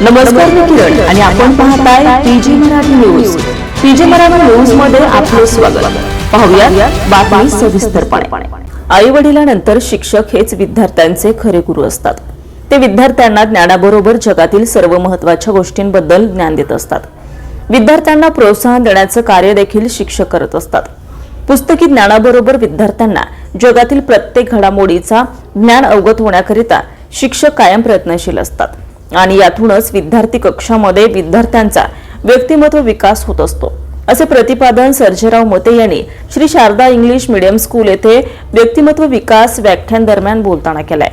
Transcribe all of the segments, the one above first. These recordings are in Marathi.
नमस्कार मी किरण आणि आपण पाहताय PG Marathi news. PG Marathi न्यूजमध्ये आपले स्वागत. पाहूया बातमी सविस्तरपणे. आई वडिलांनंतर शिक्षक हेच विद्यार्थ्यांचे खरे गुरु असतात. ते विद्यार्थ्यांना ज्ञानाबरोबर जगातील सर्व महत्त्वाच्या गोष्टींबद्दल ज्ञान देत असतात. विद्यार्थ्यांना प्रोत्साहन देण्याचं कार्य देखील शिक्षक करत असतात. पुस्तकी ज्ञानाबरोबर विद्यार्थ्यांना जगातील प्रत्येक घडामोडीचा ज्ञान अवगत होण्याकरिता शिक्षक कायम प्रयत्नशील असतात. आणि यातूनच विद्यार्थी कक्षामध्ये विद्यार्थ्यांचा व्यक्तिमत्व विकास होत असतो. असे प्रतिपादन सर्जेराव मते यांनी Shri Sharada English medium school येथे व्यक्तिमत्व विकास व्याख्यान दरम्यान बोलताना केलाय.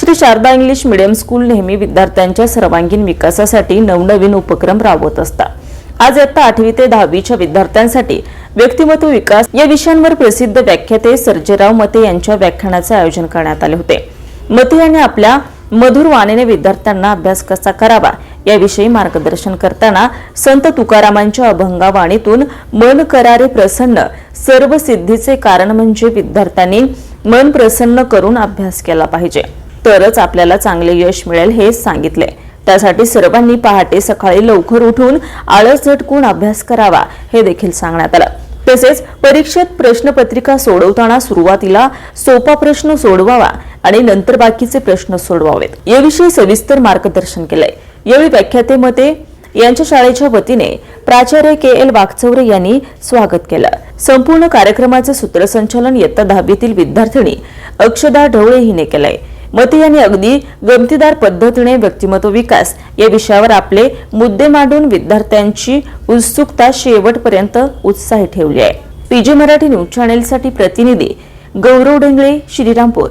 Shri Sharada English medium school नेहमी विद्यार्थ्यांच्या सर्वांगीण विकासासाठी नवनवीन उपक्रम राबवत असतात. आज आता आठवी ते दहावीच्या विद्यार्थ्यांसाठी व्यक्तिमत्व विकास या विषयांवर प्रसिद्ध व्याख्याते सर्जेराव मते यांच्या व्याख्यानाचे आयोजन करण्यात आले होते. मते यांनी आपल्या मधुर वाणीने विद्यार्थ्यांना अभ्यास कसा करावा याविषयी मार्गदर्शन करताना संत तुकारामांच्या अभंगावाणीतून मन करारे प्रसन्न सर्व सिद्धीचे कारण म्हणजे विद्यार्थ्यांनी मन प्रसन्न करून अभ्यास केला पाहिजे. तरच आपल्याला चांगले यश मिळेल हे सांगितले. त्यासाठी सर्वांनी पहाटे सकाळी लवकर उठून आळस झटकून अभ्यास करावा हे देखील सांगण्यात आलं. तसेच परीक्षेत प्रश्नपत्रिका सोडवताना सुरुवातीला सोपा प्रश्न सोडवावा आणि नंतर बाकीचे प्रश्न सोडवावेत. याविषयी सविस्तर मार्गदर्शन केलंय. यावेळी व्याख्याते मते यांच्या शाळेच्या वतीने प्राचार्य के एल वाघचौरे यांनी स्वागत केलं. संपूर्ण कार्यक्रमाचे सूत्रसंचालन इयत्ता दहावीतील विद्यार्थिनी अक्षदा ढवळे हिने केलंय. मते यांनी अगदी गमतीदार पद्धतीने व्यक्तिमत्व विकास या विषयावर आपले मुद्दे मांडून विद्यार्थ्यांची उत्सुकता शेवटपर्यंत उत्साही ठेवली आहे. पीजी मराठी न्यूज चॅनेलसाठी प्रतिनिधी गौरव डेंगळे श्रीरामपूर.